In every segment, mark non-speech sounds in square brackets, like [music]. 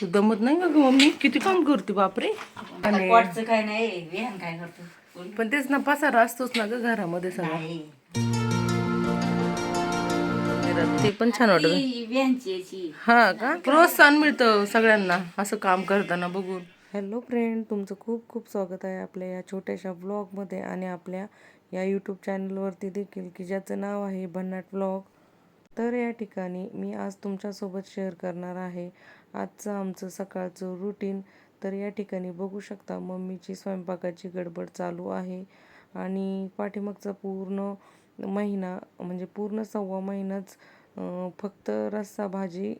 तू दमत नाही का ग मम्मी? किती काम करते बापरे? पोटचं काय नाही विहान काय करतो? पण तेच ना पसारा असतोच ना ग घरामध्ये सगळं. नाही. ते पण छान वाटत हा का? प्रोत्साहन मिळतं सगळ्यांना असं काम करताना बघून. हॅलो फ्रेंड तुमचं खूप खूप स्वागत आहे आपल्या या छोट्याशा व्लॉगमध्ये आणि आपल्या या यूट्यूब चॅनलवरती देखील की ज्याचं नाव आहे भन्नाट व्लॉग. तर या ठिकाणी मी आज तुमच्यासोबत शेअर करणार आहे आजचं आमचं सकाळचं रुटीन तर या ठिकाणी बघू शकता मम्मीची स्वयंपाकाची गडबड चालू आहे. आणि पाठीमागचा पूर्ण महिना म्हणजे पूर्ण सव्वा महिनाच फक्त रस्सा भाजी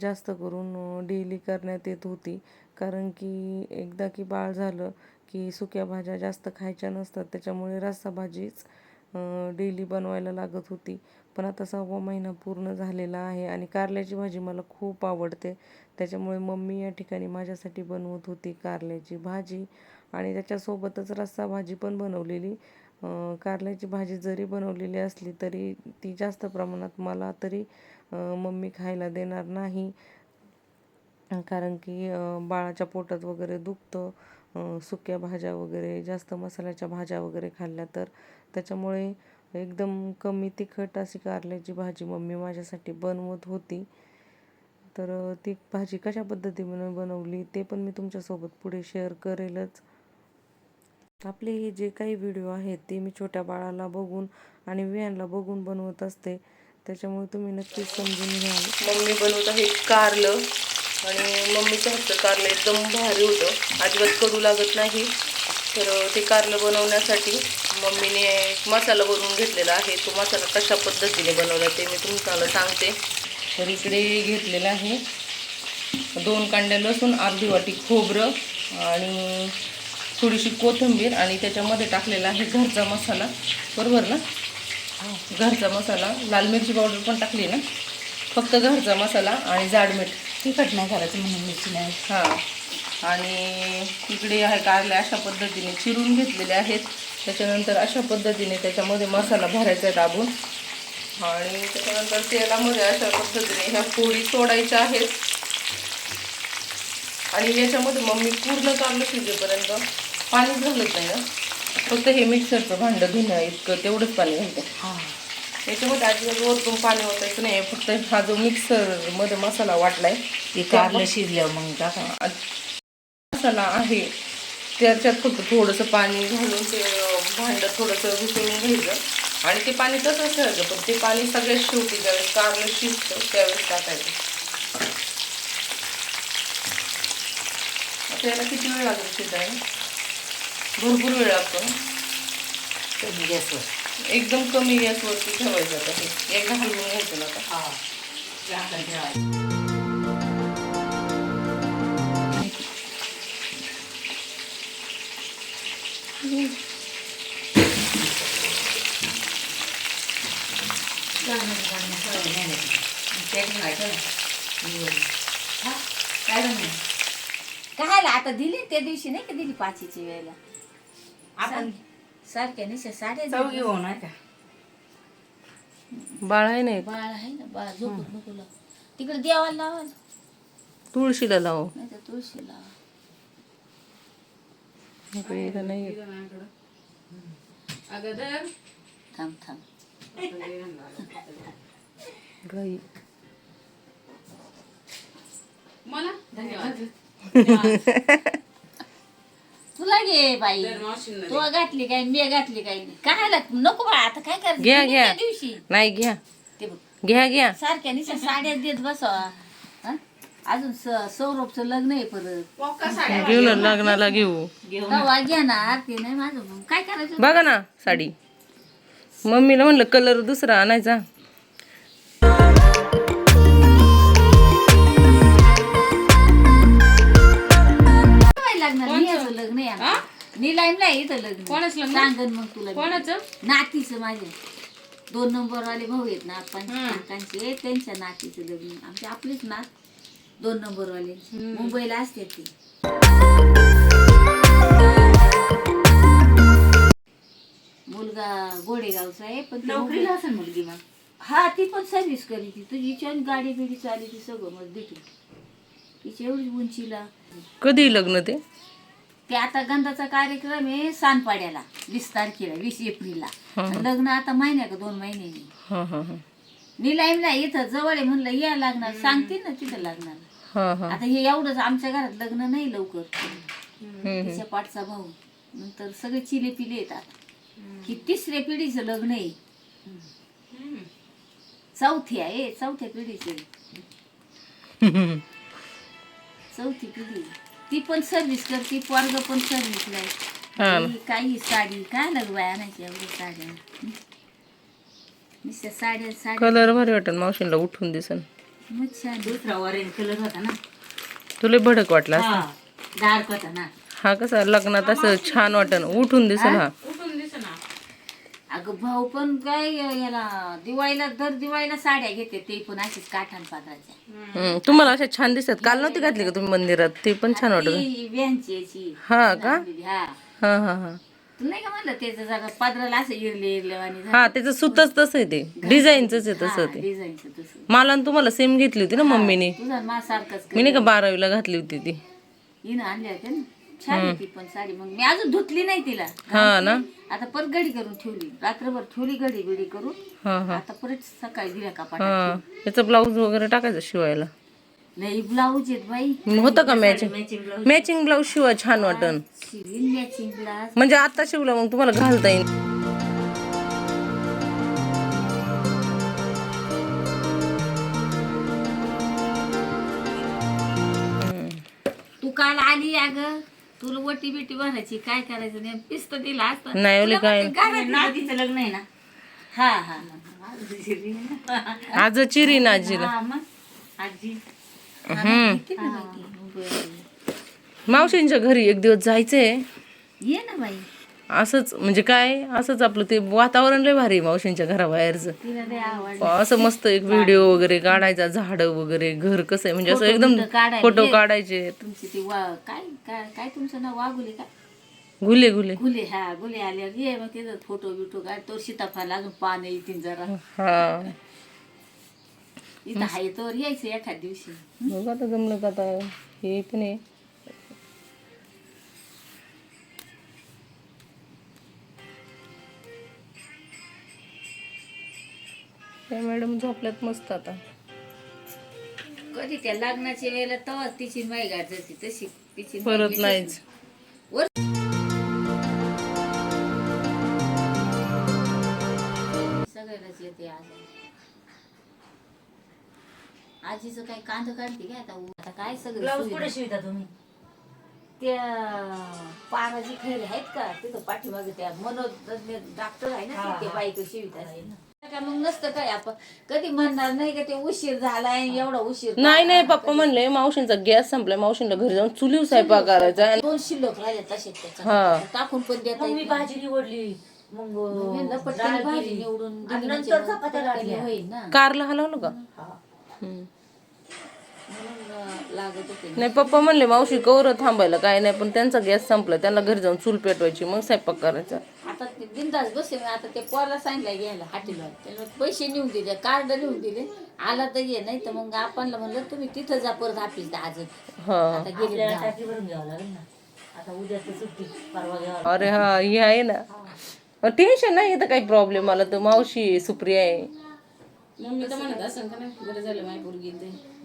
जास्त करून डेली करण्यात येत होती. कारण की एकदा की बाळ झालं की सुक्या भाज्या जास्त खायच्या नसतात त्याच्यामुळे रस्सा भाजीच डेली बनवायला लागत होती. पण आता सहावा महिना पूर्ण झालेला आहे आणि कारल्याची भाजी मला खूप आवडते. त्याच्यामुळे मम्मी या ठिकाणी माझ्यासाठी बनवत होती कारल्याची भाजी आणि त्याच्यासोबतच रस्सा भाजी पण बनवलेली. कारल्याची भाजी जरी बनवलेली असली तरी ती जास्त प्रमाणात मला तरी मम्मी खायला देणार नाही. कारण की बाळाच्या पोटात वगैरे दुखतं. सुक्या भाज्या वगैरे जास्त मसाल्याच्या भाज्या वगैरे खाल्ल्या तर. त्याच्यामुळे एकदम कमी तिखट अशी कारल्याची भाजी मम्मी माझ्यासाठी बनवत होती. तर ती भाजी कशा पद्धतीने बनवली ते पण मी तुमच्यासोबत पुढे शेअर करेलच. आपले हे जे काही व्हिडिओ आहेत ते मी छोट्या बाळाला बघून आणि वियांना बघून बनवत असते. त्याच्यामुळे तुम्ही नक्कीच समजून घ्याल. मम्मी बनवत आहे कारलं आणि मम्मीचं हातचं कारलं एकदम भारी होतं. अजिबात कडू लागत नाही. तर ते कारलं बनवण्यासाठी मम्मीने एक मसाला बनवून घेतलेला आहे. तो मसाला कशा पद्धतीने बनवला ते मी तुम्हाला सांगते. तर इकडे घेतलेला आहे. दोन कांड्या लसूण अर्धी वाटी खोबरं आणि थोडीशी कोथिंबीर आणि त्याच्यामध्ये टाकलेला आहे घरचा मसाला. बरोबर ना? घरचा मसाला. लाल मिरची पावडर पण टाकली ना? फक्त घरचा मसाला आणि जाड मीठ. तिखट नाही करायचं म्हणून मिरची नाही. हां. आणि इकडे आहे कारले अशा पद्धतीने चिरून घेतलेले आहेत. त्याच्यानंतर अशा पद्धतीने त्याच्यामध्ये मसाला भरायचा दाबून. आणि त्याच्यानंतर तेलामध्ये अशा पद्धतीने ह्या फोडी सोडायच्या आहेत. आणि याच्यामध्ये मम्मी पूर्ण कारलं शिजेपर्यंत पाणी घालत नाही ना फक्त हे मिक्सरचं भांडं धुणं इतकं तेवढंच पाणी घालते. हा. याच्यामध्ये अजिबात वरतून पाणी ओतायचं नाही फक्त हा जो मिक्सरमध्ये मसाला वाटलाय कारलं शिजल्यावर मग टाका. मसाला आहे. त्याच्यात फक्त थोडंसं पाणी घालून ते भांडं थोडंसं घुसळून घ्यायचं. आणि ते पाणी तसंच ठेवायचं पण ते पाणी सगळ्यात शेवटी ज्यावेळेस कारलं शिजतं त्यावेळेस टाकायचं. आता याला किती वेळ लागेल शिजायला? भरपूर वेळ लागतो कमी गॅसवर. एकदम कमी गॅसवरती ठेवायचं आता हे. एकदा हलवून घ्यायचं ना आता. हा. ठेवायचं कायला आता दिली त्या दिवशी नाही का दिली पाचीची वेळेला? आपण सारख्या निशा घेऊन आहे का? बाळ आहे नाही बाळ आहे ना बाळ झोपत नको लावू. तिकडे देवाला लावा. तुळशीला लाव. नाही तर तुळशी लावा. नाही. थांब थांब. गाई तुला घे बाई. तू घातली काय मी घातली काय काय नको बाळ आता काय करायचं घ्या, घ्या. दिवशी. नाही घ्या. ते बघ. घ्या घ्या. सारख्या निशा साड्या देत बसावा? अजून स- सौरभचं लग्न आहे परत. घेऊ ना लग्नाला घेऊ. तेव्हा घेणार ते नाही माझं. काय करायचं? बघा ना साडी. मम्मीला म्हणलं कलर दुसरा आणायचा. आहे आमचं. निलाईमला आहे इथं लग्न. कोणाच लग्न? सांगन मग तुला कोणाचं? नातीचं माझे दोन नंबर वाले भाऊ आहेत ना काकांचे. त्यांच्या नातीचं लग्न. आमचे आपलीच नात दोन नंबर वाले मुंबईला असते ते. मुलगा गोडेगावचा आहे पण तो नोकरीला असेल मुलगी मग. हा ती पण सर्व्हिस करी ती तुझी छान गाडी बिडी चाली ती सगळं मग भेटू तिची एवढी उंचीला. कधी लग्न ते? ते आता गंधाचा कार्यक्रम आहे सानपाड्याला वीस तारखेला वीस एप्रिलला. लग्न आता महिन्या का दोन महिन्यांनी हां हां हां. निलाईमला इथं जवळ आहे म्हणलं या लागणार सांगते ना तिथं लागणार हां हां. आता हे एवढंच आमच्या घरात लग्न नाही लवकर. तिच्या पाठचा भाऊ. नंतर सगळे चिले पिले येतात ही तिसऱ्या पिढीचं लग्न आहे. चौथ्या आहे चौथ्या पिढीचे [laughs] चौथी पिढी. ती पण सर्व्हिस करते पोरग पण सर्व्हिसला हा आहे. ही. काही साडी काय लगवाय आणायची एवढ्या साड्या? नुसत्या साड्या साड्या. कलर भारी वाटन मावशीला उठून दिसन. मग छान दुसरा ऑरेंज कलर होता ना. तुला भडक वाटला? हा डार्क होता ना. हा कसा लग्नात असं छान वाटन उठून दिसन हा. अगं भाऊ पण काय याला दिवाळीला दर दिवाळीला साड्या घेते ते पण अशीच काठान पात्राच्या. हम्म, तुम्हाला अशा छान दिसतात. काल नव्हती घातली का तुम्ही मंदिरात? ते पण छान वाटत ती व्यांची याची हा का? हा. हा हा हा. नाही का म्हणलं त्याचं जरा पदराला असं इरले इरले आणि हा त्याचं सुतच तसं आहे ते. डिझाईनच आहे तसं ते. डिझाईनचं तसं मला आणि तुम्हाला सेम घेतली होती ना मम्मीने. तुझा मा सारखंच मी नाही का बारावीला घातली होती ती. हिनं आणल्या होत्या ना. छान होती पण साडी. मग मी अजून धुतली नाही तिला. हा ना? आता परत गडी करून ठेवली. रात्रभर ठेवली गडी बिडी करून. हा हा. आता परत सकाळी दिल्या कपाट हा. याचा ब्लाऊज वगैरे टाकायचं शिवायला? नाही ब्लाऊज आहेत बाई. होतं का मॅचिंग मॅचिंग ब्लाऊज. शिवा छान वाटन. शिवीन मॅचिंग ग्लास म्हणजे आता शिवला मग तुम्हाला घालता येईल. तू काल आली अग. तुला वटी बिटी भरायची काय करायचं नाही पिस्त दिला असतं नाही ओले काय? नातीचं लग्न आहे ना. हा हा हा. आज चिरी ना आजीला. हा मग. आजी. मावशींच्या घरी एक दिवस जायचंय. ये ना बाई. असंच म्हणजे काय? असंच आपलं ते वातावरण लय भारी मावशींच्या घराबाहेरचं. असं मस्त एक व्हिडिओ वगैरे काढायचा झाड वगैरे घर कसं आहे म्हणजे असं एकदम फोटो. काढायचे तुमची ती वा काय काय काय तुमचं नाव? वागुले का? गुले गुले. गुले हा गुले आल्यावर ये मग तिथं फोटो बिटो काढ. तो सीताफळ अजून पानं येतील जरा. हा. इथं आहे तर यायचं एखाद दिवशी. बघ आता जमलं का आता? हे पण आहे. त्या मॅडम झोपल्यात मस्त आता. कधी त्या लग्नाच्या वेळेला तेव्हाच तिची माई गाठ जाते तशी तिची परत नाहीच. सगळ्यालाच येते आज. आजीचं काय कांद काढते काय आता? आता काय सगळं ब्लाऊज. कुठे शिवता तुम्ही? त्या पाराजी खैरे आहेत का? तिथं पाठीमागे त्या मनोतज्ञ डॉक्टर आहे ना ते बाईक शिवित का मग नसतं काय आपण? कधी म्हणणार नाही का ते उशीर झालाय एवढा उशीर नाही नाही पप्पा म्हणले मावशींचा गॅस संपलाय मावशींना घरी जाऊन चुलीव स्वयंपाक करायचा आणि दोन शिल्लक राहिले तसे हा. टाकून पण देता मग मी येत भाजी निवडली. मग पटकन डाळ भाजी केली. निवडून आणि दिली नंतर म्हणजे चपात्या पटकन लाटल्या. होईल ना. कारला हलवलं का? हा. हम्म. म्हणून अं, लागत होते नाही पप्पा म्हणले मावशी कवर थांबायला काय नाही पण त्यांचा गॅस संपला त्यांना घरी जाऊन चूल पेटवायची मग स्वयंपाक करायचा. आता ते बिंदास बसे मी आता ते पोराला सांगितलं घ्यायला हाटीला. त्याला पैसे नेऊन दिले कार्ड नेऊन दिले. आला तर ये नाही तर मग आपणला म्हणलं तुम्ही तिथं जा परत ऑफिस आज हा. आता गेले तर अरे हा हे आहे ना. टेन्शन नाही येतं काही प्रॉब्लेम मला तर मावशी आहे, सुप्रिया आहे शेगडी तुला नाही पाहिजे होता ग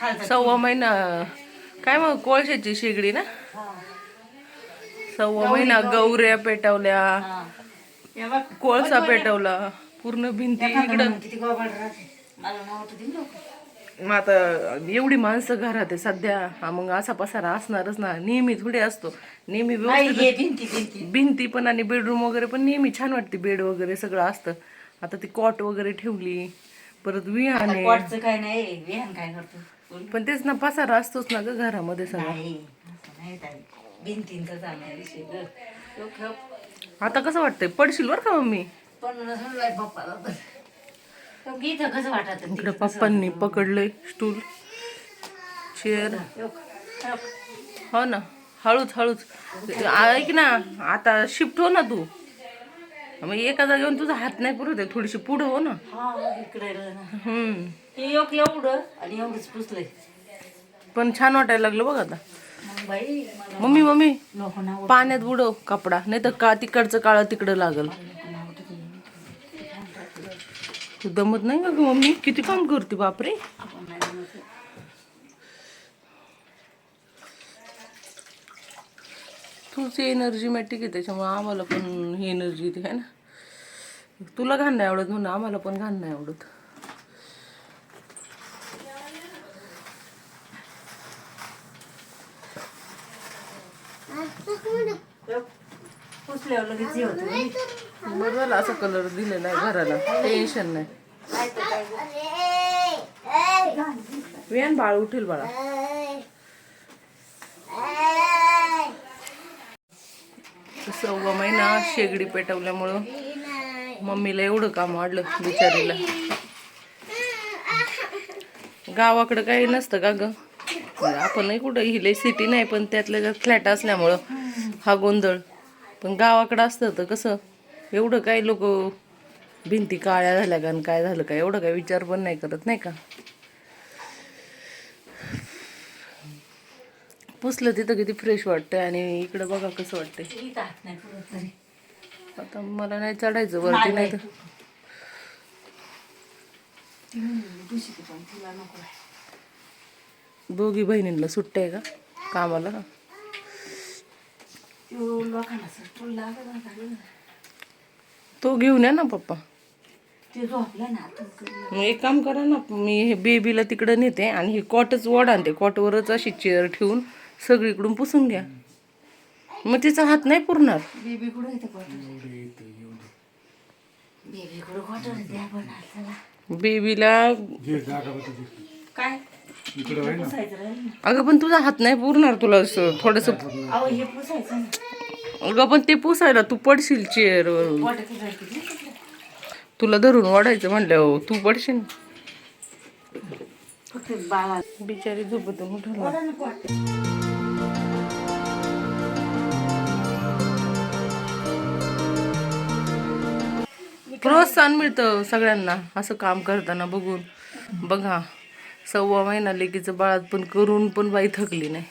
खालचा सव्वा महिना. काय मग कोळशाची शेगडी ना? सव्वा महिना गौऱ्या पेटवल्या. कोळसा पेटवला. पूर्ण भिंती इकडं. मग आता एवढी माणसं घरात आहे सध्या. हा मग असा पसारा असणारच ना. नेहमी थोडी असतो. नेहमी व्यवस्थित भिंती पण आणि बेडरूम वगैरे पण नेहमी छान वाटते. बेड वगैरे सगळं असतं. आता ती कॉट वगैरे ठेवली. परत विहान आहे. काय नाही. विहान काय करतो? पण तेच ना पसारा असतोच ना ग घरामध्ये सगळं. नाही असं नाही ताई. भिंतींचा चांगला विषय ग. लोक आता कसं वाटतंय? पडशील बरं का मम्मी? पण तर. तर इथं कसं वाटत इकडे पप्पांनी पकडलंय स्टूल चेअर हो ना हळूच हळूच. ऐक ना आता शिफ्ट हो ना तू. मग एका जागेवर तुझा हात नाही पुरत आहे थोडीशी पुढं हो ना. एवढं आणि एवढंच पुसलंय. पण छान वाटायला लागलं बघ आता. Mummy mummy. पाण्यात बुडव कपडा नाही तर का तिकडचं काळं तिकडं लागल. तू दमत नाही का ग मम्मी? किती काम करते बापरे? तुझी एनर्जी मॅटिक आहे त्याच्यामुळे आम्हाला पण ही एनर्जी येते आहे ना? तुला घाण नाही आवडत म्हणून आम्हाला पण घाण नाही आवडत. पुसल्यावर लगेच होतं. मला असं कलर दिलेला आहे घराला. टेन्शन नाही. वेन बाळ उठेल बाळा. सव्वा महिना शेगडी पेटवल्यामुळं मम्मीला एवढं काम वाढलं बिचारीला. गावाकडं काही नसतं का ग? आपणही कुठं हिले सिटी नाही पण त्यातल्या त्यात फ्लॅट असल्यामुळं हा गोंधळ. पण गावाकडं असतं तर कसं? एवढं काय लोक भिंती काळ्या झाल्या का आणि काय झालं का? एवढं काय विचार पण नाही करत नाही का? पुसलं तिथं किती फ्रेश वाटतंय आणि इकडं बघा कसं वाटतंय. आता मला नाही चढायचं वरती नाही तर दोघी बहिणींना सुट्ट्या आहे का कामाला त्यो लोकांना सर तुला लागत होता तो घेऊन या ना पप्पा. ते झोपला ना आता कधी. मग एक काम करा ना मी हे बेबीला तिकडं नेते आणि हे कॉटच वड आणते. कॉटवरच अशी चेअर ठेवून सगळीकडून पुसून घ्या. मग तिचा हात नाही पुरणार. बेबी कुठं येते क्वार्टर बेबी कुठं क्वार्टर द्या पण चला. बेबीला काय? इथं पुसायचं राहील ना. अगं पण तुझा हात नाही पुरणार तुला थोडस अहो हे पुसायचं ना अगं पण ते पुसायला तू पडशील चेअरवरून तुला धरून वाढायचं म्हणल्यावर हो, तू पडशील. बाळा बिचारी झोपत उठवला प्रोत्साहन मिळतं सगळ्यांना असं काम करताना बघून. बघा सव्वा महिना लेकीचं बाळात पण करून पण बाई थकली नाही.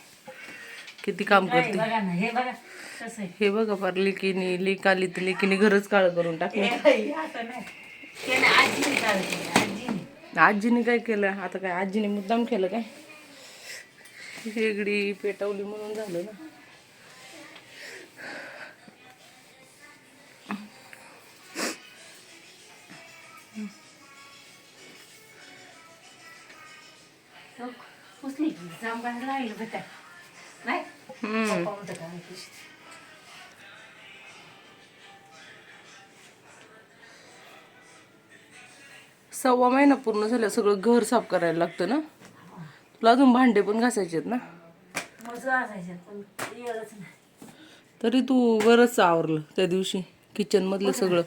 किती काम करते. ना हे बघा फार लेकीने लेक आली तर लेकीने घरच काळ करून टाकलं. आजीने काय केलं? आता काय आजीने मुद्दाम केलं काय? शेगडी पेटवली म्हणून झालं ना. जाम काय राहील बेटा नाही? सव्वा महिना पूर्ण झालं सगळं घर साफ करायला लागतं ना? तुला अजून भांडे पण घासायचे आहेत ना? तरी तू बरंच आवरलं त्या दिवशी किचन मधलं सगळं.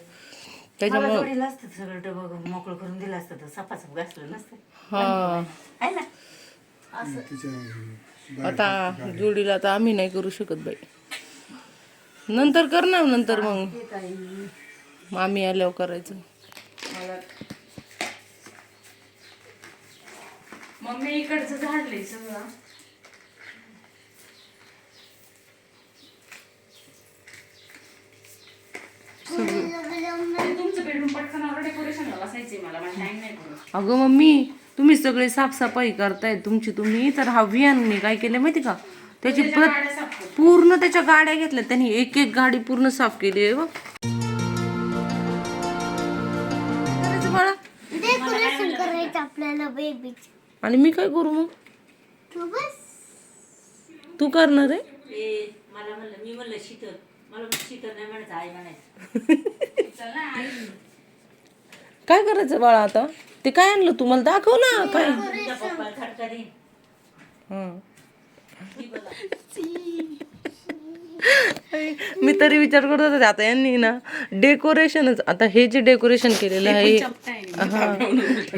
त्याच्यामुळं सगळं डबं मोकळं करून दिलं असतं सपासप घासलं नसतं. हा. आहे ना? असं. आता जोडीला आता आम्ही नाही करू शकत बाई. नंतर कर ना नंतर मग. मामी आल्यावर करायचं. मला मम्मी इकडचं झाडलंय सगळं. तुमचं बेडरूम पटकन डेकोरेशनला बसायचंय मला मला टाइम नाही पडत. अगं मम्मी तुम्ही सगळे साफसफाई करताय तुमची तुम्ही तर हा वियानने काय केलं माहिती का? त्याची प्रत पूर्ण त्याच्या गाड्या घेतल्या त्यांनी एक एक गाडी पूर्ण साफ केली आहे बघ. करायचं बाळा. डेकोरेशन करायचं आपल्याला बेबीच आणि मी काय करू मग? तू बस. तू करणार आहे? ए मला म्हणलं मी म्हणलं शीतल. मला शीतल नाही म्हणायचं [laughs] आई म्हणायचं. काय करायचं बाळा आता? ते काय आणलं तुम्हाला दाखव ना काय? हं. मी तरी विचार करत होते आता यांनी ना डेकोरेशनच आता हे जे डेकोरेशन केलेलं आहे हा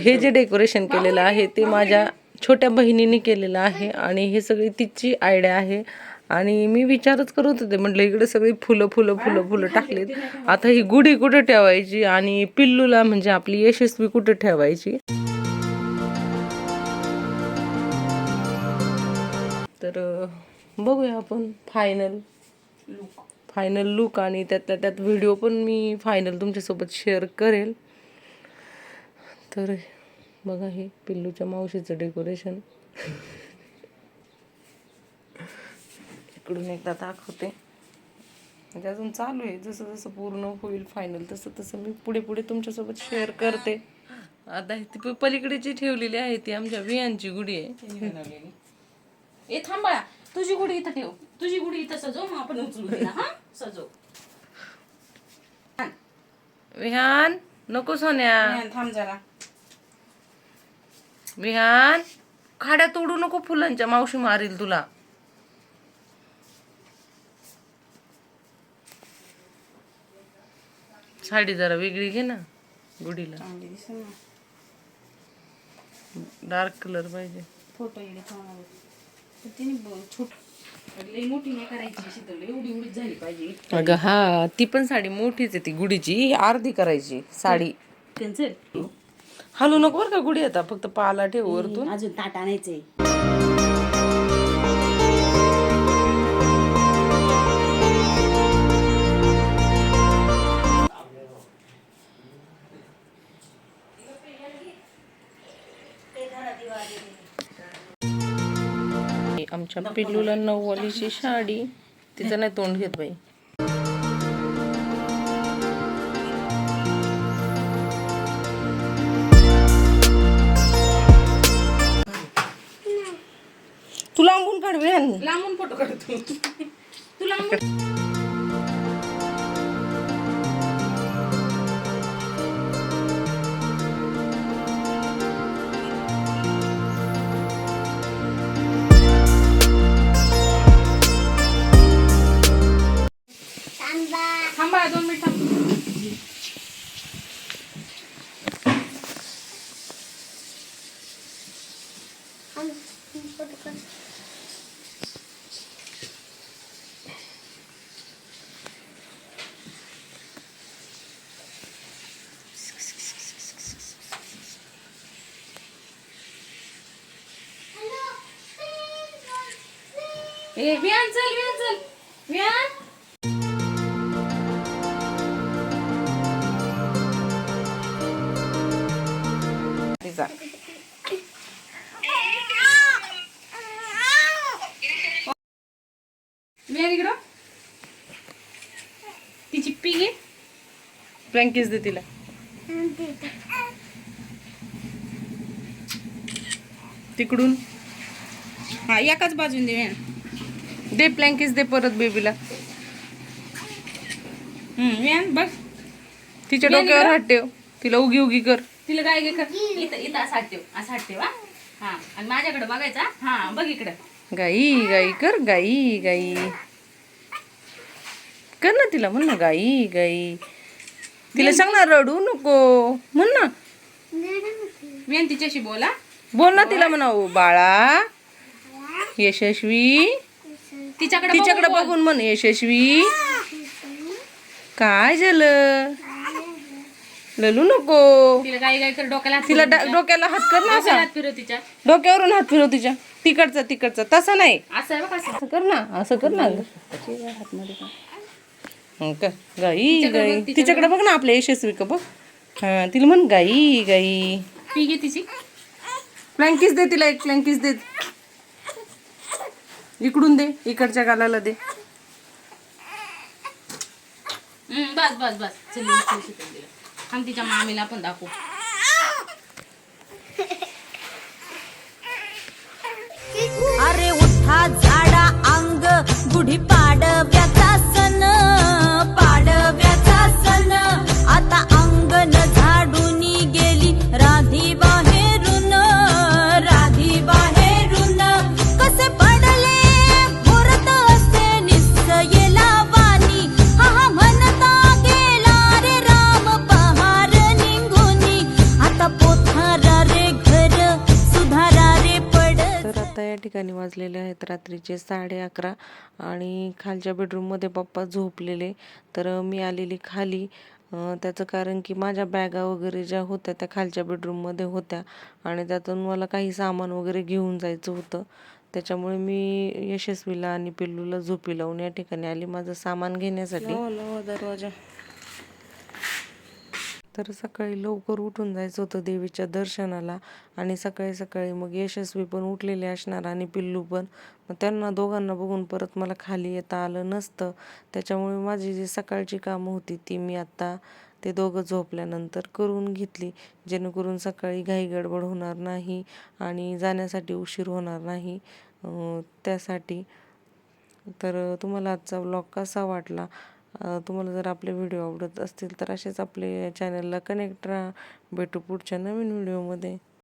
हे जे डेकोरेशन केलेलं आहे ते माझ्या छोट्या बहिणीने केलेलं आहे आणि हे सगळी तिची आयडिया आहे. आणि मी विचारच करत होते म्हटलं इकडे सगळी फुलं फुलं फुलं फुलं टाकलीत. आता ही गुढी कुठं ठेवायची आणि पिल्लूला म्हणजे आपली यशस्वी कुठं ठेवायची? तर बघूया आपण फायनल फायनल लुक आणि त्यातल्या त्यात व्हिडिओ पण मी फायनल तुमच्यासोबत शेअर करेल. तर बघा हे पिल्लूच्या मावशीचं डेकोरेशन इकडून एकदा दाखवते. म्हणजे अजून चालू आहे. जसं जसं पूर्ण होईल फायनल तसं तसं मी पुढे पुढे तुमच्यासोबत शेअर करते. आता ती पलीकडे जी ठेवलेली आहे ती आमच्या वियांची गुढी आहे. ए थांबा तुझी गुढी इथं ठेव. तुझी गुढी इथं सजव मग आपण उचलू तिला हा? सजव. विहान नको सोन्या. थांब जरा. विहान खाड्या तोडू नको फुलांच्या मावशी मारील तुला. साडी जरा वेगळी घे ना गुढीला. चांगली दिसेल ना. डार्क कलर पाहिजे. फोटो येणे थांबा तिने ब- छोट लई मोठी नाही करायची शीतल एवढी एवढीच झाली पाहिजे. अगं हा ती पण साडी मोठीच आहे ती गुढीची ही अर्धी करायची साडी. कॅन्सल हलू नको बरं का गुढी आता फक्त पाला ठेव वरतून. अजून ताट आणायचंय. आमच्या पिल्लूला नऊवालीची साडी. तिचं नाही तोंड घेत बाई. तू लांबून काढ लांबून फोटो काढतो. तू लांबून ए विहान चल विहान चल. विहान इकडं. तिची पी घे दे तिला. तिकडून. हा एकाच बाजून दे दे प्लँकीज दे परत बेबीला तिच्या डोक्यावर हात ठेव. तिला उगी उगी कर. तिला काय कर. इथं इथं असा ठेव असा ठेव हा. हा आणि माझ्याकडे बघायचा हा. बघ इकडं. गाई गाई कर गाई गाई. कर ना तिला म्हण ना गाई गाई. तिला सांग ना रडू नको. म्हण ना. तिच्याशी बोला. बोल ना तिला म्हणा "ओ बाळा. यशस्वी. तिच्याकडे तिच्याकडे बघून म्हण यशस्वी काय झालं? ललू नको. तिला कर डोक्याला हात तिला फिरव डा- डोक्याला हात कर ना तिच्या. असा. डोक्याला हात फिरव तिच्या. डोक्यावरून हात फिरव तिच्या. तिकडचा तिकडचा. तसा नाही. असं आहे बघ असं. असं कर ना असं कर ना. हं, कर. गाई गाई. तिच्याकडे बघ ना आपल्या यशस्वी का बघ. हा तिला म्हण गाई गाई. पी घे तिची. फ्लँकीस दे तिला एक फ्लँकीस दे. इकडून दे इकडच्या गालाला दे. हम्म, बस बस बस. थांब तिच्या मामीला पण दाखव. अरे उठा झाडा अंग गुढी पाडव्याचा वाजलेले आहेत रात्रीचे साडे अकरा आणि खालच्या बेडरूममध्ये पप्पा झोपलेले. तर मी आलेली खाली. त्याचं कारण की माझ्या बॅगा वगैरे ज्या होत्या त्या खालच्या बेडरूममध्ये होत्या आणि त्यातून मला काही सामान वगैरे घेऊन जायचं होतं. त्याच्यामुळे मी यशस्वीला आणि पिल्लूला झोपी लावून या ठिकाणी आली. माझं सामान घेण्यासाठी हो हो, दरवाजा. तर सकाळी लवकर उठून जायचं होतं देवीच्या दर्शनाला आणि सकाळी सकाळी मग यशस्वी पण उठलेले असणार आणि पिल्लू पण. मग त्यांना दोघांना बघून परत मला खाली येता आलं नसतं. त्याच्यामुळे माझी जी सकाळची कामं होती ती मी आत्ता ते दोघं झोपल्यानंतर करून घेतली. जेणेकरून सकाळी घाई गडबड होणार नाही आणि जाण्यासाठी उशीर होणार नाही. त्यासाठी. तर तुम्हाला आजचा व्लॉग कसा वाटला? तुम्हाला जर आपले व्हिडिओ आवडत असतील तर असेच आपले चॅनलला कनेक्ट राहा. भेटू पुढच्या नवीन व्हिडिओमध्ये.